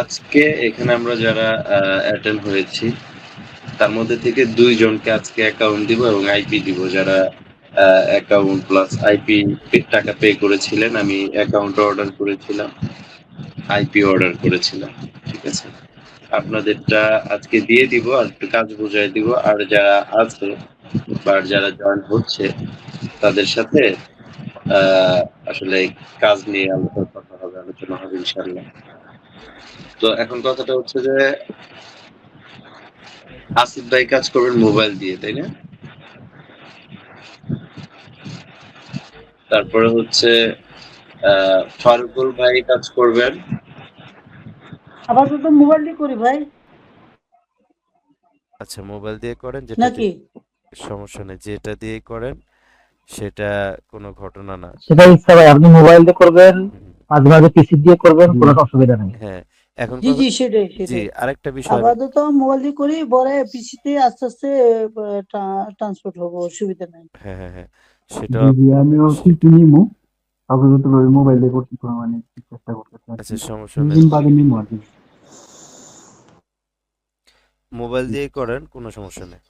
আজকে এখানে আমরা যারা অ্যাটেন্ড হয়েছি, তার মধ্যে থেকে দুইজনকে আজকে অ্যাকাউন্ট দিব এবং আইপি দিব। যারা অ্যাকাউন্ট প্লাস আইপি টাকা পে করেছিলেন, আমি অ্যাকাউন্ট অর্ডার করেছিলাম আইপি অর্ডার করেছিলাম, ঠিক আছে? আপনাদেরটা আজকে দিয়ে দিব, আর কাজ বুঝাই দিব, আর যারা আছে বা যারা জয়েন হচ্ছে, তাদের সাথে আসলে কাজ নিয়ে আলোচনা কথা হবে, আলোচনা হবে ইনশাল্লাহ তো এখন কথাটা হচ্ছে যে আসিফ ভাই কাজ করবেন মোবাইল দিয়ে তাই না? তারপরে হচ্ছে ফারুকুল ভাই কাজ করবেন। আপাতত মোবাইল দিয়ে করি ভাই। আচ্ছা মোবাইল দিয়ে করেন যেটা নাকি? সমস্যা নেই যেটা দিয়ে করেন সেটা কোনো ঘটনা না। সেটা ইচ্ছা ভাই আপনি মোবাইল দিয়ে করবেন মাঝে মাঝে পিসি দিয়ে করবেন কোনো অসুবিধা নেই। হ্যাঁ। এখন জি জি সেটাই জি সেটাই। আরেকটা বিষয় আপাতত মোবাইল দিয়ে করি পরে পিসিতে আস্তে আস্তে ট্রান্সপোর্ট হব অসুবিধা নাই। হ্যাঁ হ্যাঁ হ্যাঁ সেটা জি আমিও নিমু। আপাতত মোবাইল দিয়ে করতে মানে চেষ্টা করতেছি আচ্ছা সমস্যা নেই। দুদিন বাদে নিমু আর কি। মোবাইল দিয়ে করেন কোনো সমস্যা নেই।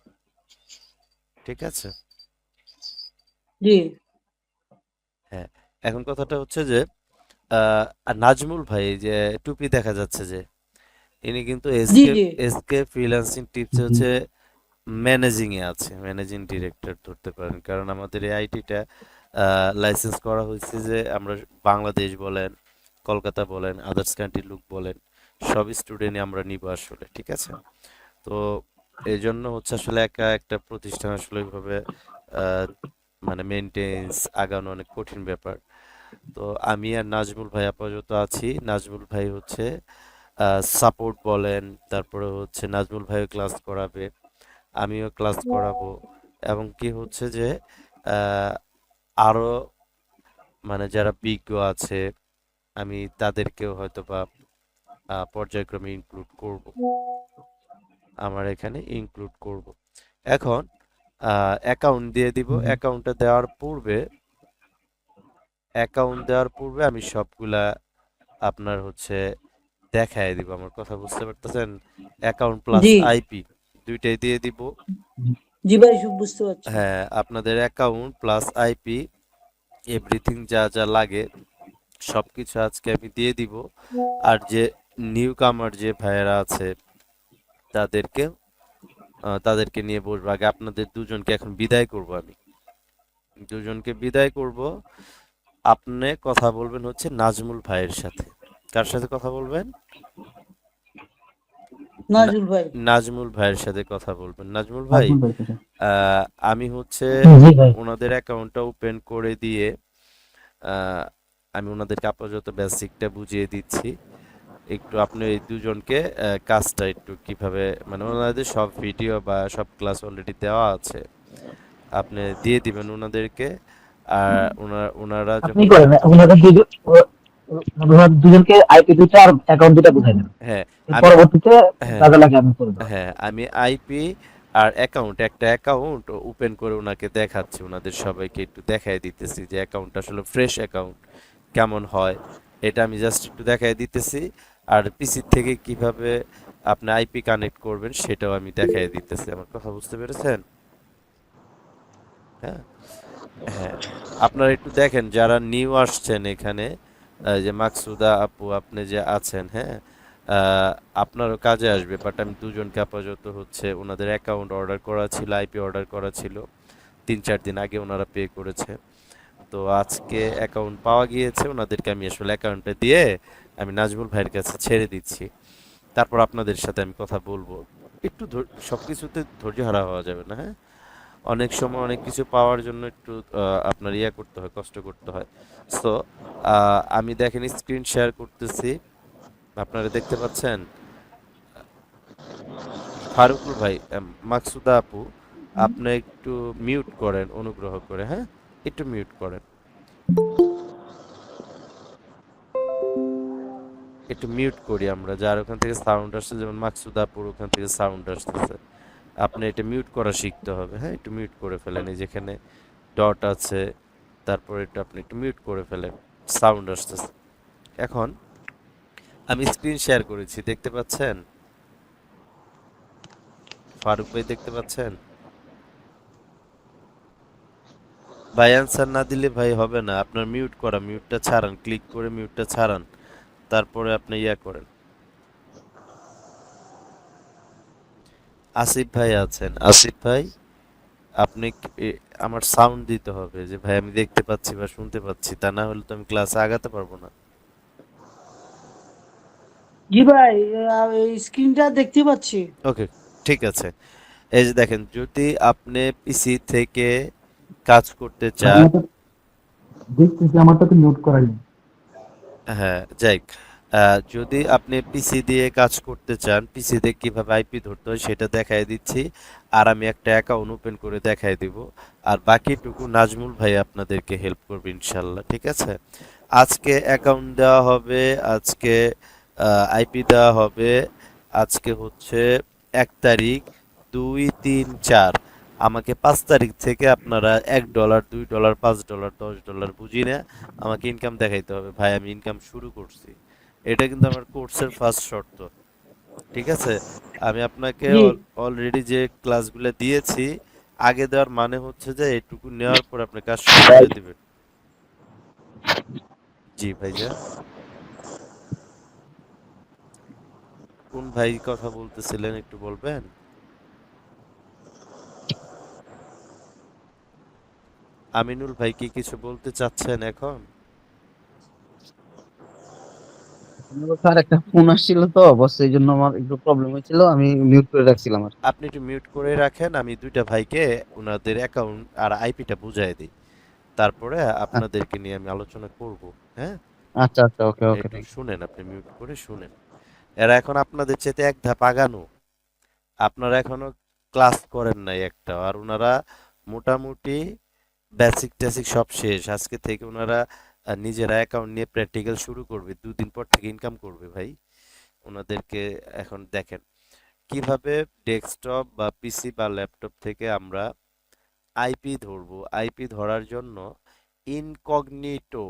ঠিক আছে? জি। হ্যাঁ এখন কথাটা হচ্ছে যে নাজমুল ভাই যে টুপি দেখা যাচ্ছে যে ইনি কিন্তু জি এসকে জি। এসকে ফ্রিল্যান্সিং টিপস হচ্ছে ম্যানেজিং এ আছে ম্যানেজিং ডিরেক্টর ধরতে পারেন। কারণ আমাদের এই আইটিটা লাইসেন্স করা হয়েছে যে আমরা বাংলাদেশ বলেন কলকাতা বলেন আদার্স কান্ট্রি লুক বলেন সব স্টুডেন্টই আমরা নিব আসলে ঠিক আছে? তো এই জন্য হচ্ছে আসলে একা একটা প্রতিষ্ঠান আসলে ওইভাবে আহ, মানে মেনটেন্স আগানো অনেক কঠিন ব্যাপার। তো আমি আর নাজমুল ভাই আপাতত আছি। নাজমুল ভাই হচ্ছে সাপোর্ট বলেন তারপরে হচ্ছে নাজমুল ভাইও ক্লাস করাবে আমিও ক্লাস করাবো। এবং কি হচ্ছে যে আহ, আরও মানে যারা বিজ্ঞ আছে আমি তাদেরকেও হয়তো বা পর্যায়ক্রমে ইনক্লুড করব। আমার এখানে ইনক্লুড করব। এখন অ্যাকাউন্ট দিয়ে দিব। অ্যাকাউন্টটা দেওয়ার পূর্বে অ্যাকাউন্ট দেওয়ার পূর্বে আমি সবগুলা আপনার হচ্ছে দেখায় দিব আমার কথা বুঝতে পারতেছেন? অ্যাকাউন্ট প্লাস জি। আইপি দুইটাই দিয়ে দিব। জি ভাই সব বুঝতে পারছি। হ্যাঁ আপনাদের অ্যাকাউন্ট প্লাস আইপি এভরিথিং যা যা লাগে সবকিছু আজকে আমি দিয়ে দিব। আর যে নিউ কামার যে ভাইয়েরা আছে তাদেরকে আহ, তাদেরকে নিয়ে বসবো। আগে আপনাদের দুজনকে এখন বিদায় করব আমি। দুজনকে বিদায় করব। আপনি কথা বলবেন হচ্ছে নাজমুল ভাইয়ের সাথে। কার সাথে কথা বলবেন? নাজুল ভাই। নাজমুল ভাইয়ের সাথে কথা বলবেন। নাজমুল ভাই নাজমুল আমি হচ্ছে ওনাদের অ্যাকাউন্টটা ওপেন করে দিয়ে আমি ওনাদেরকে আপাতত বেসিকটা বুঝিয়ে দিচ্ছি। একটু আপনি এই দুজনকে কাজটা একটু কীভাবে মানে ওনাদের সব ভিডিও বা সব ক্লাস অলরেডি দেওয়া আছে। আপনি দিয়ে দিবেন ওনাদেরকে। আর ওনারা ওনারা আপনি করেন ওনাদের দুজন ও- ও- দুজনকে আইপি দুইটা আর অ্যাকাউন্ট দুইটা বুঝাই দেন। হ্যাঁ পরবর্তীতে হ্যাঁ। কাজে লাগে আমি করে দেবো। হ্যাঁ আমি আইপি আর অ্যাকাউন্ট একটা অ্যাকাউন্ট ওপেন করে ওনাকে দেখাচ্ছি ওনাদের সবাইকে একটু দেখাই দিতেছি যে অ্যাকাউন্ট আসলে ফ্রেশ অ্যাকাউন্ট কেমন হয়। এটা আমি জাস্ট একটু দেখাই দিতেছি আর পিসি থেকে কীভাবে আপনি আইপি কানেক্ট করবেন সেটাও আমি দেখাই দিতেছি। আমার কথা বুঝতে পেরেছেন? হ্যাঁ। হ্যাঁ আপনারা একটু দেখেন, যারা নিউ আসছেন এখানে যে মাকসুদা আপু, আপনি যে আছেন হ্যাঁ আপনারও কাজে আসবে বাট আমি দুজনকে আপাতত হচ্ছে ওনাদের অ্যাকাউন্ট অর্ডার করা ছিল আইপি অর্ডার করা ছিল, তিন চার দিন আগে ওনারা পে করেছে। তো আজকে অ্যাকাউন্ট পাওয়া গিয়েছে, ওনাদেরকে আমি আসলে অ্যাকাউন্টে দিয়ে আমি নাজমুল ভাইয়ের কাছে ছেড়ে দিচ্ছি। তারপর আপনাদের সাথে আমি কথা বলব। একটু ধৈর- সবকিছুতে ধৈর্য হারা হওয়া যাবে না হ্যাঁ? অনেক সময় অনেক কিছু পাওয়ার জন্য একটু আপনার ইয়া করতে হয় কষ্ট করতে হয়। সো আমি দেখেন স্ক্রিন শেয়ার করতেছি। আপনারা দেখতে পাচ্ছেন? ফারুকুল ভাই মাকসুদা আপু আপনি একটু মিউট করেন অনুগ্রহ করে হ্যাঁ? একটু মিউট করেন। একটু মিউট করি আমরা যার ওখান থেকে সাউন্ড আসছে যেমন মাকসুদা আপুর ওখান থেকে সাউন্ড আসতেছে। আপনি এটা মিউট করা শিখতে হবে। হ্যাঁ একটু মিউট করে ফেলেন। এই যেখানে ডট আছে, তারপর এটা আপনি একটু মিউট করে ফেলেন। সাউন্ড আসতেছে। এখন আমি স্ক্রিন শেয়ার করেছি, দেখতে পাচ্ছেন? ফারুক ভাই দেখতে পাচ্ছেন? ভাই অ্যান্সার না দিলে ভাই হবে না। আপনার মিউট করা মিউটটা ছাড়ান ক্লিক করে মিউটটা ছাড়ান। তারপরে আপনি ইয়া করেন। আসিফ ভাই আছেন। আসিফ ভাই আপনি আমার সাউন্ড দিতে হবে যে ভাই আমি দেখতে পাচ্ছি বা শুনতে পাচ্ছি তা না হলে তো আমি ক্লাসে আগাতে পারব না। জি ভাই এই স্ক্রিনটা দেখতে পাচ্ছি। ওকে ঠিক আছে। এই যে দেখেন যদি আপনি পিসি থেকে কাজ করতে চান দেখতেছি আমারটা তো মিউট করাই হ্যাঁ যাই যদি আপনি পিসি দিয়ে কাজ করতে চান পিসি দিয়ে কীভাবে আইপি ধরতে হয় সেটা দেখাই দিচ্ছি। আর আমি একটা অ্যাকাউন্ট ওপেন করে দেখাই দিব। আর বাকিটুকু নাজমুল ভাই আপনাদেরকে হেল্প করবে ইনশাল্লাহ ঠিক আছে? আজকে অ্যাকাউন্ট দেওয়া হবে, আজকে আইপি দেওয়া হবে। আজকে হচ্ছে এক তারিখ দুই তিন চার। আমাকে পাঁচ তারিখ থেকে আপনারা এক ডলার দুই ডলার পাঁচ ডলার দশ ডলার বুঝি না আমাকে ইনকাম দেখাইতে হবে। ভাই, আমি ইনকাম শুরু করছি। এটা কিন্তু আমার কোর্সের ফার্স্ট শর্ত ঠিক আছে? আমি আপনাকে অলরেডি যে ক্লাসগুলো দিয়েছি আগে দেওয়ার মানে হচ্ছে যে এটুকু নেওয়ার পর আপনি কাজ শুরু করে দিবেন। জি ভাইয়া কোন ভাই কথা বলতেছিলেন একটু বলবেন? আমিনুল ভাই কি কিছু বলতে চাচ্ছেন এখন? স্যার একটা ফোন আসছিল তো বস এই জন্য আমার একটু প্রবলেম হয়েছিল আমি মিউট করে রাখছিলাম আর আপনি একটু মিউট করে রাখেন আমি দুইটা ভাইকে ওনাদের অ্যাকাউন্ট আর আইপিটা বুঝাই দিই। তারপরে আপনাদেরকে নিয়ে আমি আলোচনা করব হ্যাঁ? আচ্ছা আচ্ছা ওকে ওকে শুনেন আপনি মিউট করে শুনেন। এরা এখন আপনাদের চেতে এক ধাপ আগানো। আপনারা এখনও ক্লাস করেন নাই একটা আর ওনারা মোটামুটি বেসিক টেসিক সব শেষ। আজকে থেকে ওনারা আহ, নিজেরা অ্যাকাউন্ট নিয়ে প্র্যাকটিক্যাল শুরু করবে দুদিন পর থেকে ইনকাম করবে ভাই। ওনাদেরকে এখন দেখেন কীভাবে ডেস্কটপ বা পিসি বা ল্যাপটপ থেকে আমরা আইপি ধরবো। আইপি ধরার জন্য ইনকগনিটো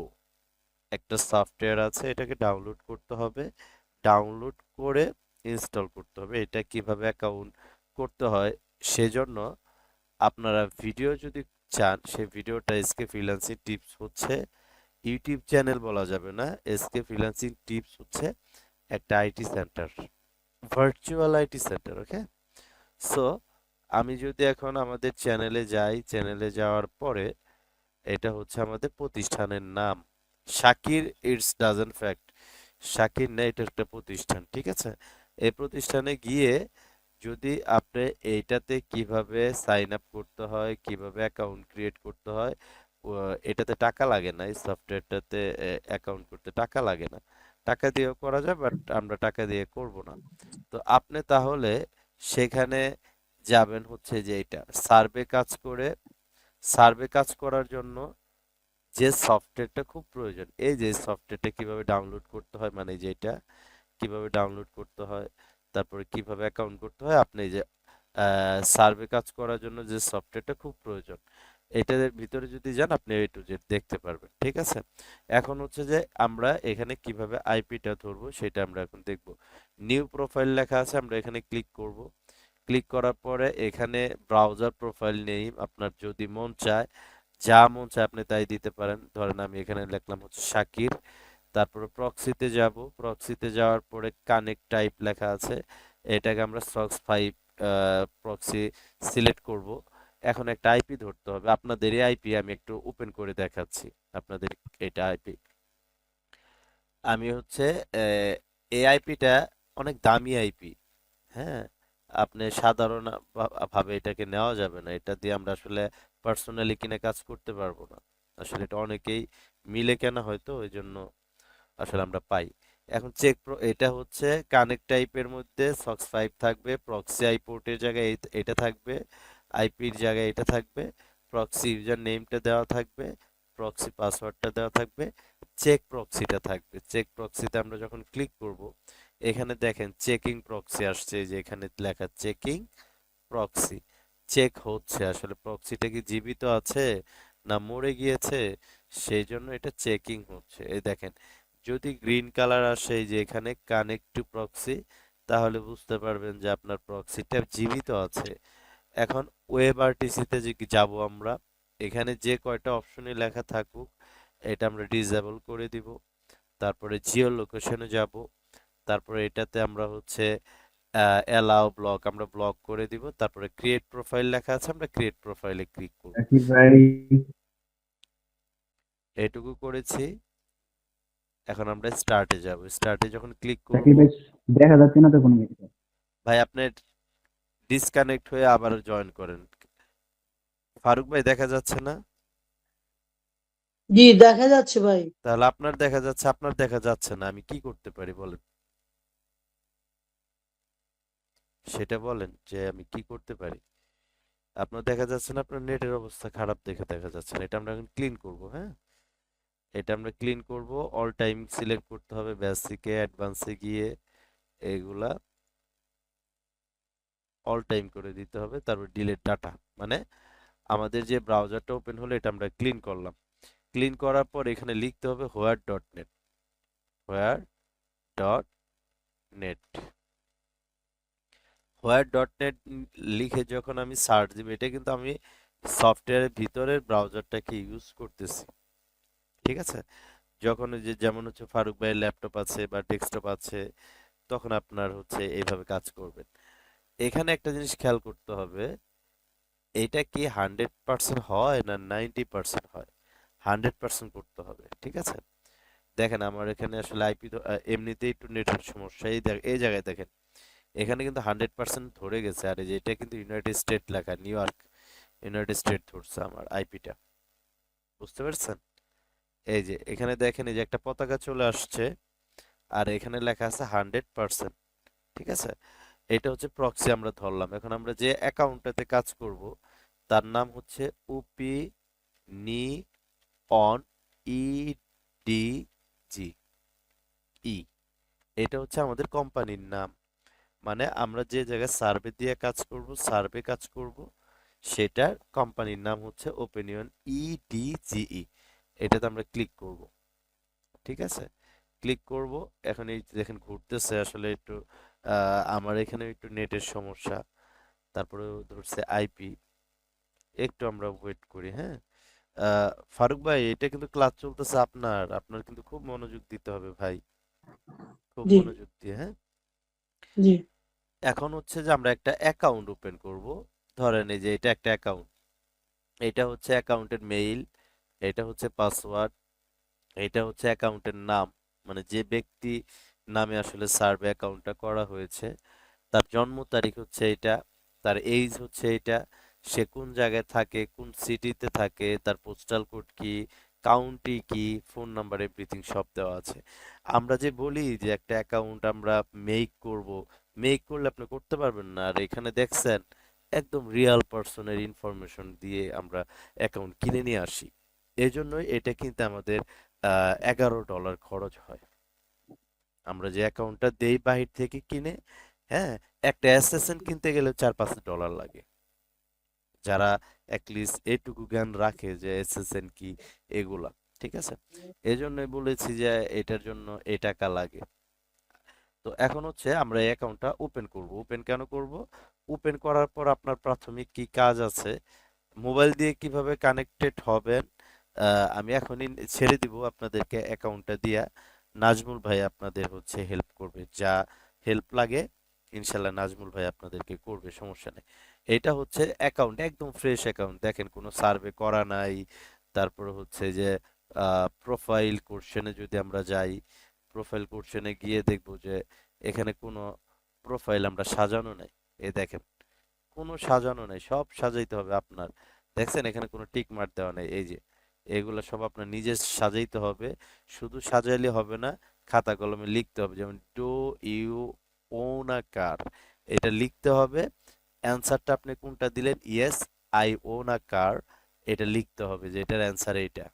একটা সফটওয়্যার আছে এটাকে ডাউনলোড করতে হবে। ডাউনলোড করে ইনস্টল করতে হবে। এটা কীভাবে অ্যাকাউন্ট করতে হয় সেজন্য আপনারা ভিডিও যদি চান সেই ভিডিওটা এসকে ফ্রিল্যান্সিং টিপস হচ্ছে। ইউটিউব চ্যানেল বলা যাবে না এসকে ফ্রিল্যান্সিং টিপস হচ্ছে একটা IT centre virtual IT centre okay so আমি যদি এখন আমাদের চ্যানেলে যাই চ্যানেলে যাওয়ার পরে এটা হচ্ছে আমাদের প্রতিষ্ঠানের নাম Shakir it's doesn't fact Shakir না এটা একটা প্রতিষ্ঠান, ঠিক আছে? এই প্রতিষ্ঠানে গিয়ে যদি আপনি এইটাতে কীভাবে সাইন আপ করতে হয়, কীভাবে অ্যাকাউন্ট ক্রিয়েট করতে হয় এটাতে টাকা লাগে না, এই সফটওয়্যারটাতে অ্যাকাউন্ট করতে টাকা লাগে না। টাকা দিয়েও করা যায় বাট আমরা টাকা দিয়ে করব না। তো আপনি তাহলে সেখানে যাবেন হচ্ছে যে এটা সার্ভে কাজ করে সার্ভে কাজ করার জন্য যে সফটওয়্যারটা খুব প্রয়োজন, এই যে সফটওয়্যারটা কীভাবে ডাউনলোড করতে হয় মানে যেটা কীভাবে ডাউনলোড করতে হয়, তারপরে কীভাবে অ্যাকাউন্ট করতে হয়, আপনি যে সার্ভে কাজ করার জন্য যে সফটওয়্যারটা খুব প্রয়োজন। এটার ভিতরে যদি যান, আপনি এ টু জেড দেখতে পারবেন, ঠিক আছে? এখন হচ্ছে যে আমরা এখানে কীভাবে আইপিটা ধরবো, সেটা আমরা এখন দেখব। নিউ প্রোফাইল লেখা আছে, আমরা এখানে ক্লিক করব। ক্লিক করার পরে এখানে ব্রাউজার প্রোফাইল নেম আপনার যদি মন চায়, যা মন চায় আপনি তাই দিতে পারেন। ধরেন আমি এখানে লিখলাম হচ্ছে শাকির তারপরে প্রক্সিতে যাব। প্রক্সিতে যাওয়ার পরে কানেক্ট টাইপ লেখা আছে, এটাকে আমরা সক্স ফাইভ প্রক্সি সিলেক্ট করব। এখন একটা আইপি ধরতে হবে। আপনাদের এই আইপি আমি একটু ওপেন করে দেখাচ্ছি। আপনাদের এটা আইপি আমি হচ্ছে এই আইপিটা অনেক দামি আইপি হ্যাঁ? আপনি সাধারণ ভাবে এটাকে নেওয়া যাবে না। এটা দিয়ে আমরা আসলে পার্সোনালি কিনে কাজ করতে পারব না। আসলে এটা অনেকেই মিলে কেনা হয়তো ওই জন্য আসলে আমরা পাই। এখন চেক এটা হচ্ছে কানেক্ট টাইপের মধ্যে সক্স ফাইভ থাকবে প্রক্সি আই পোর্টের জায়গায় এটা থাকবে। আইপির জায়গায় এটা থাকবে প্রক্সি ইউজার নেমটা দেওয়া থাকবে প্রক্সি পাসওয়ার্ডটা দেওয়া থাকবে চেক প্রক্সিটা থাকবে। চেক প্রক্সিতে আমরা যখন ক্লিক করব, এখানে দেখেন চেকিং প্রক্সি আসছে যে এখানে লেখা চেকিং প্রক্সি চেক হচ্ছে, আসলে প্রক্সিটা কি জীবিত আছে না মরে গিয়েছে? সেই জন্য এটা চেকিং হচ্ছে। এই দেখেন, যদি গ্রিন কালার আসে যে এখানে কানেক্ট টু প্রক্সি তাহলে বুঝতে পারবেন যে আপনার প্রক্সিটা জীবিত আছে এখন ওয়েব আরটিসিতে যে যাব আমরা এখানে যে কয়টা অপশনে লেখা থাকুক এটা আমরা ডিসেবল করে দিব। তারপরে জিও লোকেশনে যাব। তারপরে এটাতে আমরা হচ্ছে অ্যালাউ ব্লক আমরা ব্লক করে দিব। তারপরে ক্রিয়েট প্রোফাইল লেখা আছে আমরা ক্রিয়েট প্রোফাইলে ক্লিক করব। এটুকু করেছি। এখন আমরা স্টার্টে যাব। স্টার্টে যখন ক্লিক করব দেখা যাচ্ছে না তো কোনো কিছু ভাই আপনি ডিসকানেক্ট হয়ে আবার জয়েন করেন। ফারুক ভাই দেখা যাচ্ছে না? জি দেখা যাচ্ছে ভাই। তাহলে আপনার দেখা যাচ্ছে আপনার দেখা যাচ্ছে না আমি কি করতে পারি বলেন? সেটা বলেন যে আমি কি করতে পারি। আপনার দেখা যাচ্ছে না আপনার নেটের অবস্থা খারাপ দেখে দেখা যাচ্ছে না। এটা আমরা এখন ক্লিন করব হ্যাঁ? এটা আমরা ক্লিন করব অল টাইম সিলেক্ট করতে হবে বেসিকে অ্যাডভান্সে গিয়ে এগুলা অল টাইম করে দিতে হবে, তারপর ডিলেট ডাটা মানে আমাদের যে ব্রাউজারটা ওপেন হলো, এটা আমরা ক্লিন করলাম। ক্লিন করার পর এখানে লিখতে হবে whoer dot net whoer dot net whoer dot net লিখে যখন আমি সার্চ দিব, এটা কিন্তু আমি সফটওয়্যারের ভিতরের ব্রাউজারটাকে ইউজ করতেছি। ঠিক আছে? যখন যে যেমন হচ্ছে ফারুক ভাইয়ের ল্যাপটপ আছে বা ডেস্কটপ আছে, তখন আপনার হচ্ছে এইভাবে কাজ করবেন এখানে একটা জিনিস খেয়াল করতে হবে, এটা কি হান্ড্রেড পার্সেন্ট হয় না নাইনটি পার্সেন্ট হয়? হান্ড্রেড পার্সেন্ট করতে হবে, ঠিক আছে? দেখেন আমার এখানে আসলে আইপি এমনিতেই একটু নেটের সমস্যা, এই এই জায়গায় দেখেন, এখানে কিন্তু হান্ড্রেড পার্সেন্ট ধরে গেছে, আর এটা কিন্তু ইউনাইটেড স্টেট লেখা নিউ ইয়র্ক ইউনাইটেড স্টেট ধরছে আমার আইপিটা বুঝতে পারছেন? এই যে, এখানে দেখেন এই যে একটা পতাকা চলে আসছে, আর এখানে লেখা আছে হান্ড্রেড পার্সেন্ট, ঠিক আছে? এটা হচ্ছে প্রক্সি আমরা ধরলাম। এখন আমরা যে অ্যাকাউন্টটাতে কাজ করব, তার নাম হচ্ছে উপি নি অন ই ডি জি ই এটা হচ্ছে আমাদের কোম্পানির নাম। মানে আমরা যে জায়গায় সার্ভে দিয়ে কাজ করব সার্ভে কাজ করব, সেটার কোম্পানির নাম হচ্ছে ওপেনিয়ন ই জি ই এটাতে আমরা ক্লিক করব। ঠিক আছে? ক্লিক করব। এখন এই দেখেন ঘুরতেছে, আসলে একটু আমার এখানে একটু নেটের সমস্যা। তারপরে ধরছে আইপি একটু আমরা ওয়েট করি হ্যাঁ? ফারুক ভাই এটা কিন্তু ক্লাস চলতেছে আপনার। আপনার কিন্তু খুব মনোযোগ দিতে হবে ভাই। খুব মনোযোগ দিয়ে হ্যাঁ? জি। এখন হচ্ছে যে আমরা একটা অ্যাকাউন্ট ওপেন করব। ধরেন এই যে এটা একটা অ্যাকাউন্ট এটা হচ্ছে অ্যাকাউন্টের মেইল এটা হচ্ছে পাসওয়ার্ড এটা হচ্ছে অ্যাকাউন্টের নাম। মানে যে ব্যক্তি নামে আসলে সার্ভে অ্যাকাউন্টটা করা হয়েছে। তার জন্ম তারিখ হচ্ছে এটা তার এইজ হচ্ছে এটা সে কোন জায়গায় থাকে, কোন সিটিতে থাকে, তার পোস্টাল কোড কি কাউন্টি কি ফোন নাম্বার এভরিথিং সব দেওয়া আছে। আমরা যে বলি যে একটা অ্যাকাউন্ট আমরা মেক করব মেক করলে আপনি করতে পারবেন না। আর এখানে দেখছেন, একদম রিয়েল পার্সনের ইনফরমেশন দিয়ে আমরা অ্যাকাউন্ট কিনে নিয়ে আসি। এই জন্যই এটা কিন্তু আমাদের এগারো ডলার খরচ হয়। আমরা যে অ্যাকাউন্টটা দেই বাহির থেকে কিনে হ্যাঁ একটা অ্যাসেসেন্ট কিনতে গেলে চার পাঁচ ডলার লাগে। যারা অ্যাটলিস্ট এটুকু জ্ঞান রাখে যে এসএসএন কি, এগুলা, ঠিক আছে? এই জন্যই বলেছি যে এটার জন্য এই টাকা লাগে। তো এখন হচ্ছে আমরা এই অ্যাকাউন্টটা ওপেন করব। ওপেন কেন করব? ওপেন করার পর আপনার প্রাথমিক কি কাজ আছে? মোবাইল দিয়ে কীভাবে কানেক্টেড হবেন? আমি এখনই ছেড়ে দিব আপনাদেরকে অ্যাকাউন্টটা দিয়া। নাজমুল ভাই আপনাদের হচ্ছে হেল্প করবে। যা হেল্প লাগে ইনশাল্লাহ নাজমুল ভাই আপনাদেরকে করবে, সমস্যা নেই। এটা হচ্ছে অ্যাকাউন্ট একদম ফ্রেশ অ্যাকাউন্ট দেখেন, কোনো সার্ভে করা নাই। তারপরে হচ্ছে যে প্রোফাইল কোশ্চেনে যদি আমরা যাই প্রোফাইল কোশ্চেনে গিয়ে দেখব যে, এখানে কোনো প্রোফাইল আমরা সাজানো নাই। এ দেখেন, কোনো সাজানো নাই, সব সাজাইতে হবে আপনার। দেখছেন, এখানে কোনো টিক মার্ক দেওয়া নেই। এই যে এগুলো সব আপনার নিজে সাজাইতে হবে। শুধু সাজাইলে হবে না খাতা কলমে লিখতে হবে। যেমন do you own a car এটা লিখতে হবে। অ্যান্সারটা আপনি কোনটা দিলেন? Yes I own a car এটা লিখতে হবে যে এটার অ্যান্সার এইটা।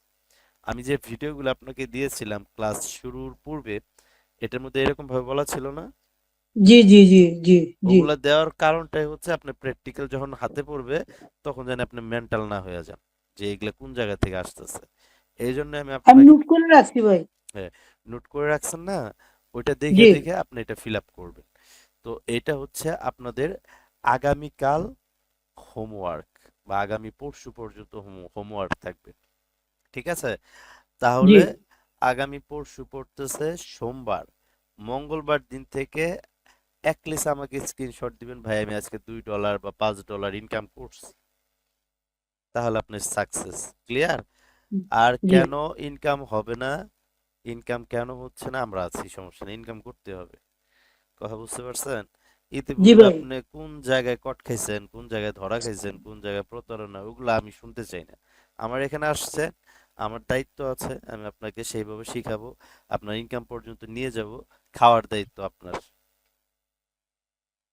আমি যে ভিডিওগুলো আপনাকে দিয়েছিলাম ক্লাস শুরুর পূর্বে এটার মধ্যে এরকম ভাবে বলা ছিল না? জি জি জি জি ওগুলা দেওয়ার কারণটাই হচ্ছে আপনার প্র্যাকটিক্যাল যখন হাতে পড়বে তখন যেন আপনি মেন্টাল না হয়ে যান। যে এগুলা কোন জায়গা থেকে আসতেছে। এই জন্য আমি নোট করে রাখছি ভাই। নোট করে রাখছেন না? ওইটা দেখে জি। দেখে আপনি এটা ফিল আপ করবেন। তো এটা হচ্ছে আপনাদের আগামীকাল হোমওয়ার্ক বা আগামী পরশু পর্যন্ত হোমওয়ার্ক থাকবে। ঠিক আছে? তাহলে আগামী পরশু পড়তেছে সোমবার। মঙ্গলবার দিন থেকে এক লিস আমাকে স্ক্রিনশট দিবেন। ভাই আমি আজকে দুই ডলার বা পাঁচ ডলার ইনকাম করছি। তাহলে আপনার সাকসেস ক্লিয়ার আর কেন ইনকাম হবে না? ইনকাম কেন হচ্ছে না? আমরা আছি সমস্যা নেই ইনকাম করতে হবে। কথা বুঝতে পারছেন? ইতিপূর্বে। আপনি কোন জায়গায় কট খাইছেন কোন জায়গায় ধরা খাইছেন কোন জায়গায় প্রতারণা ওগুলো আমি শুনতে চাই না। আমার এখানে আসছে আমার দায়িত্ব আছে আমি আপনাকে সেইভাবে শিখাবো। আপনার ইনকাম পর্যন্ত নিয়ে যাব খাওয়ার দায়িত্ব আপনার।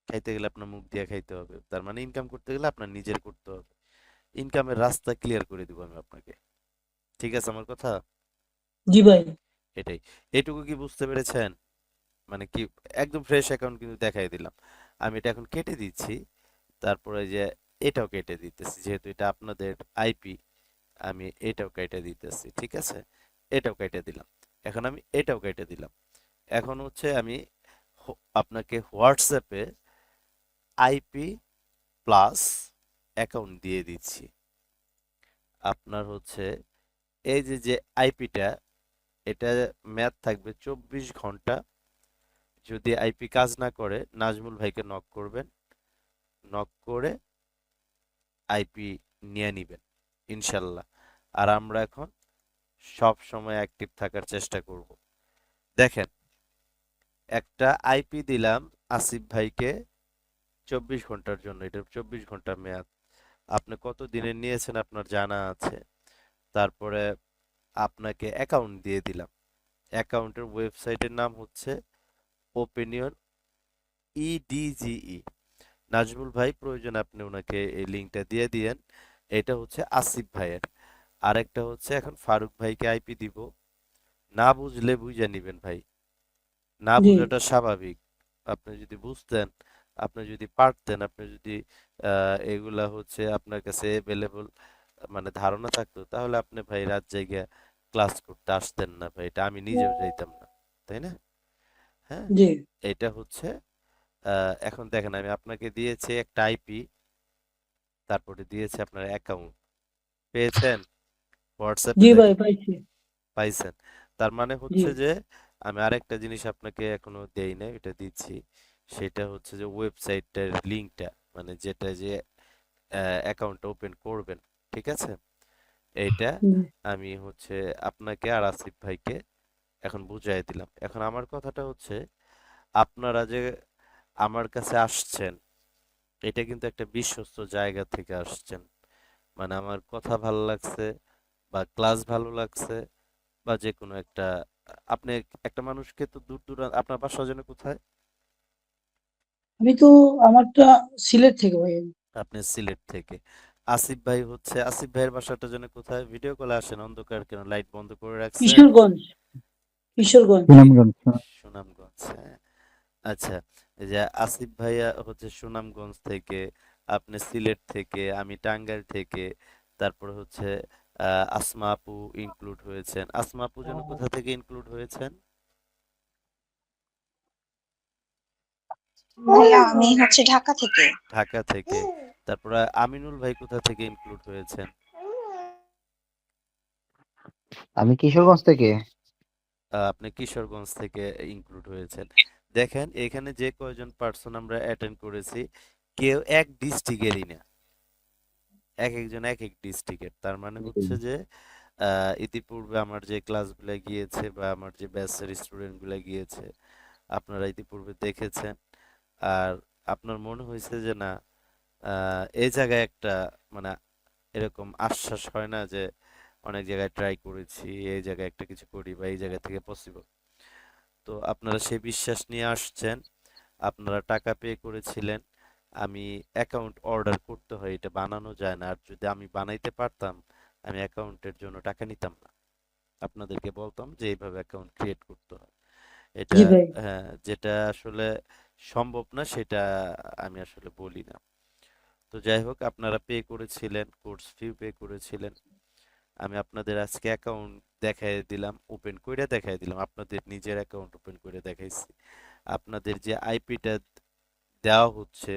খাইতে গেলে আপনার মুখ দিয়ে খাইতে হবে। তার মানে ইনকাম করতে গেলে আপনার নিজের করতে হবে। ইনকামের রাস্তা ক্লিয়ার করে দিব আমি আপনাকে। ঠিক আছে আমার কথা? জি ভাই। এটাই। এটুকু কি বুঝতে পেরেছেন? মানে কি একদম ফ্রেশ অ্যাকাউন্ট কিন্তু দেখাই দিলাম। আমি এটা এখন কেটে দিচ্ছি। তারপরে যে এটাও কেটে দিতেছি। যেহেতু এটা আপনাদের আইপি আমি এটাও কেটে দিতেছি। ঠিক আছে? এটাও কেটে দিলাম। এখন আমি এটাও কেটে দিলাম। এখন হচ্ছে আমি আপনাকে হোয়াটসঅ্যাপে আইপি প্লাস অ্যাকাউন্ট দিয়ে দিচ্ছি। আপনার হচ্ছে এই যে যে আইপিটা এটা ম্যাথ থাকবে চব্বিশ ঘণ্টা। যদি আইপি কাজ না করে, নাজমুল ভাইকে নক করবেন। নক করে আইপি নিয়ে নিবেন, ইনশাল্লাহ। আর আমরা এখন সব সময় অ্যাক্টিভ থাকার চেষ্টা করব। দেখেন, একটা আইপি দিলাম আসিফ ভাইকে চব্বিশ ঘণ্টার জন্য। এটা চব্বিশ ঘণ্টা মেয়াদ আপনি কত দিনের নিয়েছেন আপনার জানা আছে? তারপরে আপনাকে অ্যাকাউন্ট দিয়ে দিলাম। অ্যাকাউন্টের ওয়েবসাইটের নাম হচ্ছে ওপেনিয়ন ইডিজিই নাজমুল ভাই প্রয়োজন আপনি ওনাকে এই লিঙ্কটা দিয়ে দিয়েন। এটা হচ্ছে আসিফ ভাইয়ের। আরেকটা হচ্ছে এখন ফারুক ভাইকে আইপি দিব। না বুঝলে বুঝে নিবেন ভাই। না বুঝাটা স্বাভাবিক। আপনি যদি বুঝতেন আপনি যদি পারতেন আপনি যদি এগুলা হচ্ছে আপনার কাছে অ্যাভেলেবল মানে ধারণা থাকতো। তাহলে আপনি ভাই রাত জায়গা ক্লাস করতে আসতেন না ভাই। এটা আমি নিজেও যাইতাম না তাই না? হ্যাঁ? জি। এটা হচ্ছে এখন দেখেন আমি আপনাকে দিয়েছি একটা আইপি তারপরে দিয়েছি আপনার অ্যাকাউন্ট পেয়েছেন? হোয়াটসঅ্যাপ জি ভাই পাইছি। পাইছেন। তার মানে হচ্ছে যে আমি আরেকটা জিনিস আপনাকে এখনও দেই না এটা দিচ্ছি। সেটা হচ্ছে যে ওয়েবসাইটটার লিংকটা মানে যেটা যে অ্যাকাউন্টটা ওপেন করবেন ঠিক আছে? এইটা আমি হচ্ছে আপনাকে আর আসিফ ভাইকে এখন বুঝাই দিলাম। এখন আমার কথাটা হচ্ছে আপনারা যে আমার কাছে আসছেন এটা কিন্তু একটা বিশ্বস্ত জায়গা থেকে আসছেন। মানে আমার কথা ভালো লাগছে বা ক্লাস ভালো লাগছে বা যে কোনো একটা আপনি একটা মানুষকে তো দূর দূর আপনার বাসা যেন কোথায়? আমি তো আমারটা সিলেট থেকে ভাই। আপনি সিলেট থেকে। আসিফ ভাই হচ্ছে আসিফ ভাইয়ের বাসাটা যেন কোথায়? ভিডিও কলে আসেন অন্ধকার কেন? লাইট বন্ধ করে রাখছেন? কিশোরগঞ্জ। কিশোরগঞ্জ। সুনামগঞ্জ সুনামগঞ্জ হ্যাঁ। আচ্ছা এই যে আসিফ ভাইয়া হচ্ছে সুনামগঞ্জ থেকে আপনি সিলেট থেকে আমি টাঙ্গাইল থেকে তারপর হচ্ছে আহ, আসমা আপু ইনক্লুড হয়েছেন। আসমা আপু যেন কোথা থেকে ইনক্লুড হয়েছেন? ভাইয়া আমি হচ্ছে ঢাকা থেকে। ঢাকা থেকে। তারপরে আমিনুল ভাই কোথা থেকে ইনক্লুড হয়েছেন? আমি কিশোরগঞ্জ থেকে। আপনি কিশোরগঞ্জ থেকে ইনক্লুড হয়েছেন। দেখেন এখানে যে কয়জন পার্সন আমরা অ্যাটেন্ড করেছি কেউ এক ডিস্ট্রিক্টেরই না। এক একজন এক এক ডিস্ট্রিক্টের তার মানে হচ্ছে যে আহ, ইতিপূর্বে আমার যে ক্লাসগুলো গিয়েছে বা আমার যে ব্যাচের স্টুডেন্টগুলা গিয়েছে আপনারা ইতিপূর্বে দেখেছেন। আর আপনার মনে হয়েছে যে না এই জায়গায় একটা মানে এরকম আশ্বাস হয় না যে অনেক জায়গায় ট্রাই করেছি এই জায়গায় একটা কিছু করি বা এই জায়গা থেকে পসিবল তো আপনারা সেই বিশ্বাস নিয়ে আসছেন আপনারা টাকা পে করেছিলেন আমি অ্যাকাউন্ট অর্ডার করতে হয় এটা বানানো যায় না আর যদি আমি বানাইতে পারতাম আমি অ্যাকাউন্টের জন্য টাকা নিতাম না। আপনাদেরকে বলতাম যে এইভাবে অ্যাকাউন্ট ক্রিয়েট করতে হয়। এটা হ্যাঁ যেটা আসলে সম্ভব না, সেটা আমি আসলে বলি না। তো যাই হোক, আপনারা পে করেছিলেন কোর্স ফি পে করেছিলেন। আমি আপনাদের আজকে অ্যাকাউন্ট দেখাই দিলাম ওপেন করে দেখাই দিলাম। আপনাদের নিজের অ্যাকাউন্ট ওপেন করে দেখাইছি। আপনাদের যে আইপিটা দেওয়া হচ্ছে,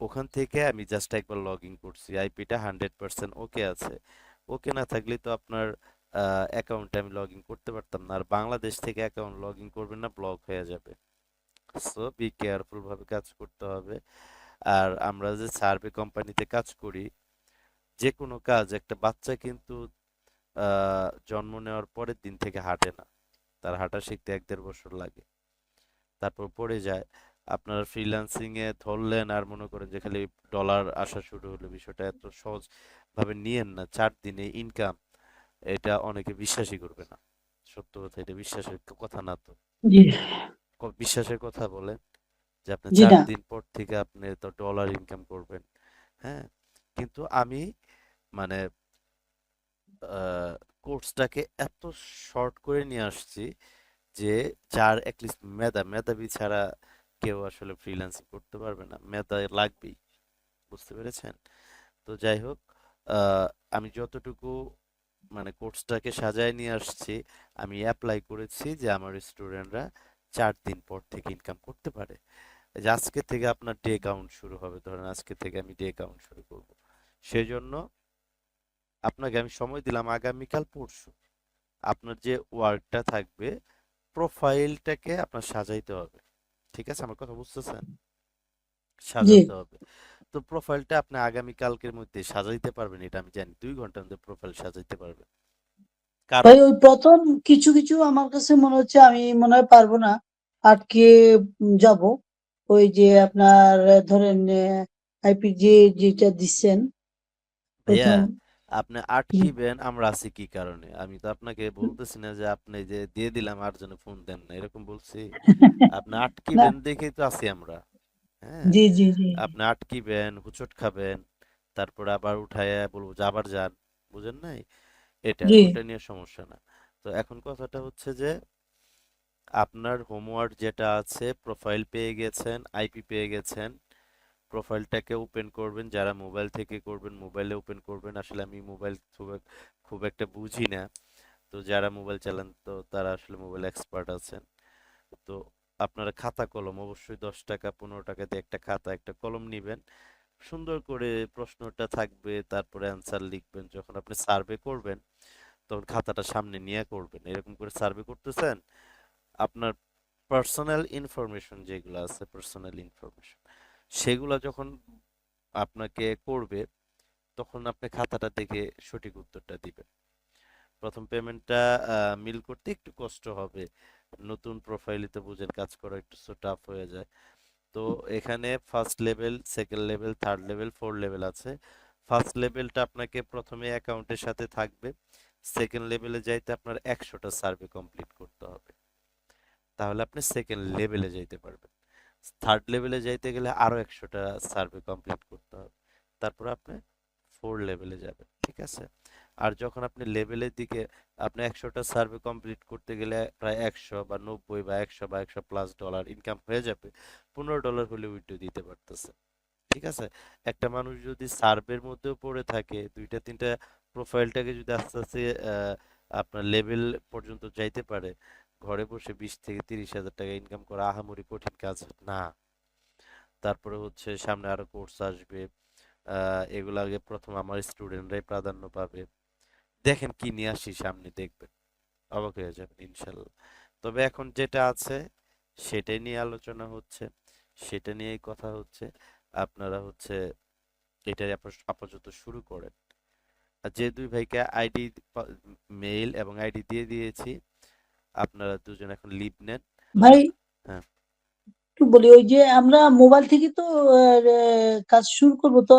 ওখান থেকে আমি জাস্ট একবার লগ ইন করছি আইপিটা হান্ড্রেড পার্সেন্ট ওকে আছে। ওকে না থাকলে তো আপনার অ্যাকাউন্টে আমি লগ ইন করতে পারতাম না। আর বাংলাদেশ থেকে অ্যাকাউন্ট লগ ইন করবেন না ব্লক হয়ে যাবে। সো বি কেয়ারফুল ভাবে কাজ করতে হবে। আর আমরা যে সার্ভে কোম্পানিতে কাজ করি যে কোনো কাজ, একটা বাচ্চা কিন্তু জন্ম নেওয়ার পরের দিন থেকে হাঁটে না। তার হাঁটা শিখতে এক দেড় বছর লাগে। তারপর পড়ে যায়। আপনারা ফ্রিল্যান্সিং এ ধরলেন আর মনে করেন যে খালি ডলার আসা শুরু হলো বিষয়টা এত সহজ ভাবে নিয়েন না। চার দিনে ইনকাম এটা অনেকে বিশ্বাসই করবে না। সত্য কথা, এটা বিশ্বাসের কথা না তো। বিশ্বাসের কথা বলেন যে আপনি জি চার না দিন পর থেকে আপনি তো ডলার ইনকাম করবেন হ্যাঁ? কিন্তু আমি মানে কোর্সটাকে এত শর্ট করে নিয়ে আসছি যে যার অ্যাটলিস্ট মেধা মেধাবী ছাড়া কেউ আসলে ফ্রিল্যান্সিং করতে পারবে না। মেধা লাগবেই বুঝতে পেরেছেন? তো যাই হোক আহ, আমি যতটুকু মানে কোর্সটাকে সাজায় নিয়ে আসছি আমি অ্যাপ্লাই করেছি যে আমার স্টুডেন্টরা চার দিন পর থেকে ইনকাম করতে পারে। যে আজকে থেকে আপনার ডে কাউন্ট শুরু হবে ধরেন আজকে থেকে আমি ডে কাউন্ট শুরু করব। সেই জন্য আপনাকে আমি সময় দিলাম আগামীকাল পরশু। আপনার যে ওয়ার্কটা থাকবে প্রোফাইলটাকে আপনার সাজাইতে হবে। ঠিক আছে? আমার কথা বুঝতেছেন? সাজাতে হবে। তো প্রোফাইলটা আপনি আগামী কালকের মধ্যে সাজাইতে পারবেন এটা আমি জানি। দুই ঘণ্টার মধ্যে প্রোফাইল সাজাইতে পারবেন। ভাই ওই প্রথম কিছু কিছু আমার কাছে মনে হচ্ছে আমি মনে হয় পারব না আটকে যাব। ওই যে আপনার ধরেন যেটা দিচ্ছেন ভাইয়া আপনি আটকিবেন আমরা আছি কি কারণে? আমি তো আপনাকে বলতেছি না যে আপনি যে দিয়ে দিলাম আর জন্য ফোন দেন না এরকম বলছি। আপনি আটকিবেন দেখেই তো আছি আমরা হ্যাঁ? জি জি জি। আপনি আটকিবেন হুচট খাবেন তারপরে আবার উঠায় বলব যে আবার যান বুঝেন নাই? এটা ওটা নিয়ে সমস্যা না। তো এখন কথাটা হচ্ছে যে আপনার হোমওয়ার্ক যেটা আছে প্রোফাইল পেয়ে গেছেন আইপি পেয়ে গেছেন প্রোফাইলটাকে ওপেন করবেন যারা মোবাইল থেকে করবেন মোবাইলে ওপেন করবেন। আসলে আমি মোবাইল খুব খুব একটা বুঝি না। তো যারা মোবাইল চালান তো তারা আসলে মোবাইল এক্সপার্ট আছেন। তো আপনারা খাতা কলম অবশ্যই দশ টাকা পনেরো টাকা দিয়ে একটা খাতা একটা কলম নিবেন। সুন্দর করে প্রশ্নটা থাকবে তারপরে অ্যান্সার লিখবেন। যখন আপনি সার্ভে করবেন তখন খাতাটা সামনে নিয়ে করবেন। এরকম করে সার্ভে করতেছেন, আপনার পার্সোনাল ইনফরমেশন যেগুলো আছে পার্সোনাল ইনফরমেশন সেগুলা যখন আপনাকে করবে, তখন আপনি খাতাটা দেখে সঠিক উত্তরটা দিবেন। প্রথম পেমেন্টটা মিল করতে একটু কষ্ট হবে। নতুন প্রোফাইলে তো বুঝেন কাজ করা একটু টাফ হয়ে যায়। তো এখানে first level second level third level four level আছে। ফার্স্ট লেভেলটা আপনাকে প্রথমে অ্যাকাউন্টের সাথে থাকবে। সেকেন্ড লেভেলে যাইতে আপনার একশোটা সার্ভে কমপ্লিট করতে হবে। তাহলে আপনি সেকেন্ড লেভেলে যাইতে পারবেন। থার্ড লেভেলে যাইতে গেলে আরও একশোটা সার্ভে কমপ্লিট করতে হবে। তারপর আপনি ফোর লেভেলে যাবেন, ঠিক আছে? আর যখন আপনি লেভেলের দিকে আপনি একশোটা সার্ভে কমপ্লিট করতে গেলে প্রায় একশো বা নব্বই বা একশো বা একশো প্লাস ডলার ইনকাম হয়ে যাবে। পনেরো ডলার হলে উইথড্র দিতে পারতেছে, ঠিক আছে? একটা মানুষ যদি সার্ভের মধ্যেও পড়ে থাকে, দুইটা তিনটা প্রোফাইলটাকে যদি আস্তে আস্তে আপনার লেভেল পর্যন্ত যাইতে পারে, ঘরে বসে বিশ থেকে তিরিশ হাজার টাকা ইনকাম করা আহামরি কঠিন কাজ না। তারপরে হচ্ছে সামনে আরও কোর্স আসবে এগুলো আগে প্রথম আমার স্টুডেন্টরাই প্রাধান্য পাবে। দেখেন কি নিয়ে আসি সামনে, দেখবেন। অবাক হয়ে যাবেন, ইনশাল্লাহ। তবে এখন যেটা আছে, সেটাই নিয়ে আলোচনা হচ্ছে। সেটা নিয়েই কথা হচ্ছে। আপনারা হচ্ছে এটাই আপাতত শুরু করেন। যে দুই ভাইকে আইডি মেইল এবং আইডি দিয়ে দিয়েছি আপনারা দুজন এখন লিভ নেন। ভাই হ্যাঁ। একটু বলি ওই যে আমরা মোবাইল থেকে তো কাজ শুরু করব তো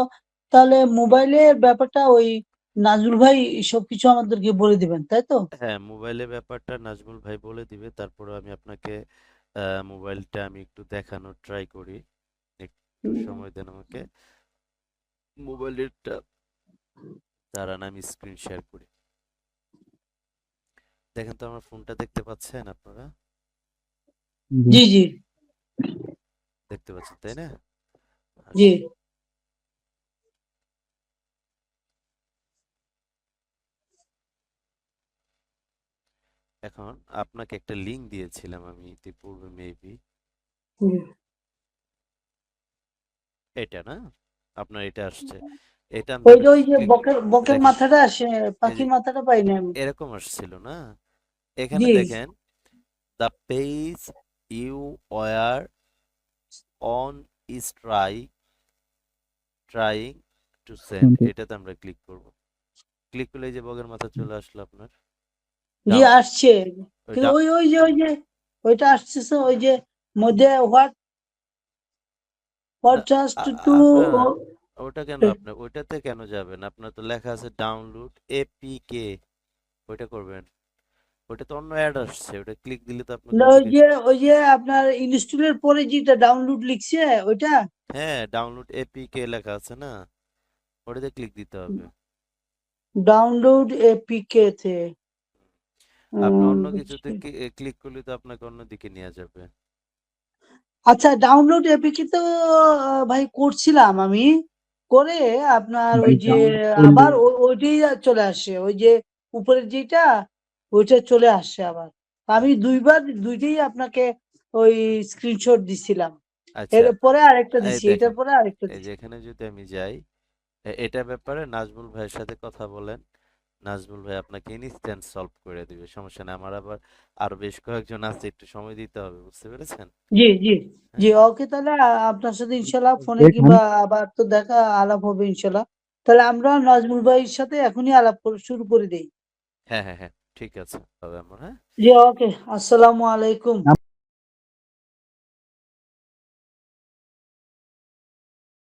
তাহলে মোবাইলের ব্যাপারটা ওই নাজমুল ভাই সবকিছু আমাদেরকে বলে দিবেন তাই তো? হ্যাঁ মোবাইলের ব্যাপারটা নাজমুল ভাই বলে দিবে তারপরে আমি আপনাকে মোবাইলটা আমি একটু দেখানোর ট্রাই করি। একটু সময় দেন আমাকে। মোবাইলেরটা দাঁড়ান আমি স্ক্রিন শেয়ার করি। দেখেন তো আমার ফোনটা দেখতে পাচ্ছেন আপনারা? জি জি। দেখতে পাচ্ছেন তাই না? জি। এখন আপনাকে একটা লিংক দিয়েছিলাম আমি ইতিপূর্বে মেবি এটা না? আপনার এটা আসছে। এটা ওই যে ওই যে বকের বকের মাথাটা আসে পাখির মাথাটা পাই না আমি। এরকম আসছিল না? এখানে জি। দেখেন the page you were on is try trying to send Okay. এটাতে আমরা ক্লিক করব। ক্লিক করলে এই যে বগের মাথা চলে আসলো আপনার। জি দাও। আসছে। ওই কিন্তু দা- ওই ওই যে ওই যে ওইটা আসতেছে ওই যে মধ্যে হোয়াট হোয়াট জাস্ট টু আপনার- ওটা কেন আপনি ওইটাতে কেন যাবেন? আপনার তো লেখা আছে ডাউনলোড এপিকে ওইটা করবেন। ওটা তো অন্য অ্যাড আসছে ওটা ক্লিক দিলে তো আপনার ওই যে ওই যে আপনার ইনস্টলের পরে যেটা ডাউনলোড লিখছে ওইটা? হ্যাঁ ডাউনলোড এপিকে লেখা আছে না ওটাতে ক্লিক দিতে হবে। ডাউনলোড এপিকে তে। আপনি অন্য কিছুতে ক্লিক করলে তো আপনাকে অন্য দিকে নিয়ে যাবে। আচ্ছা ডাউনলোড এপিকে তো ভাই করছিলাম আমি। করে আপনার ওই যে আবার ওইটাই চলে আসে। ওই যে উপরের যেটা ওইটা চলে আসে আবার। আমি দুইবার দুইটাই আপনাকে ওই স্ক্রিনশট দিছিলাম। এরপরে এর পরে আরেকটা দিছি এটার পরে আরেকটা দিছি। এখানে যদি আমি যাই এটা ব্যাপারে নাজমুল ভাইয়ের সাথে কথা বলেন। নাজমুল ভাই আপনাকে ইনস্ট্যান্ট সলভ করে দিবে সমস্যা নেই। আমার আবার আরও বেশ কয়েকজন আছে একটু সময় দিতে হবে বুঝতে পেরেছেন? জি জি জি ওকে তাহলে আপনার সাথে ইনশাল্লাহ ফোনে। কিংবা আবার তো দেখা আলাপ হবে ইনশাল্লাহ তাহলে আমরা নাজমুল ভাইয়ের সাথে এখনই আলাপ করে- শুরু করে দেই। হ্যাঁ হ্যাঁ হ্যাঁ ঠিক আছে তবে আমার হ্যাঁ। জি ওকে আসসালামু আলাইকুম।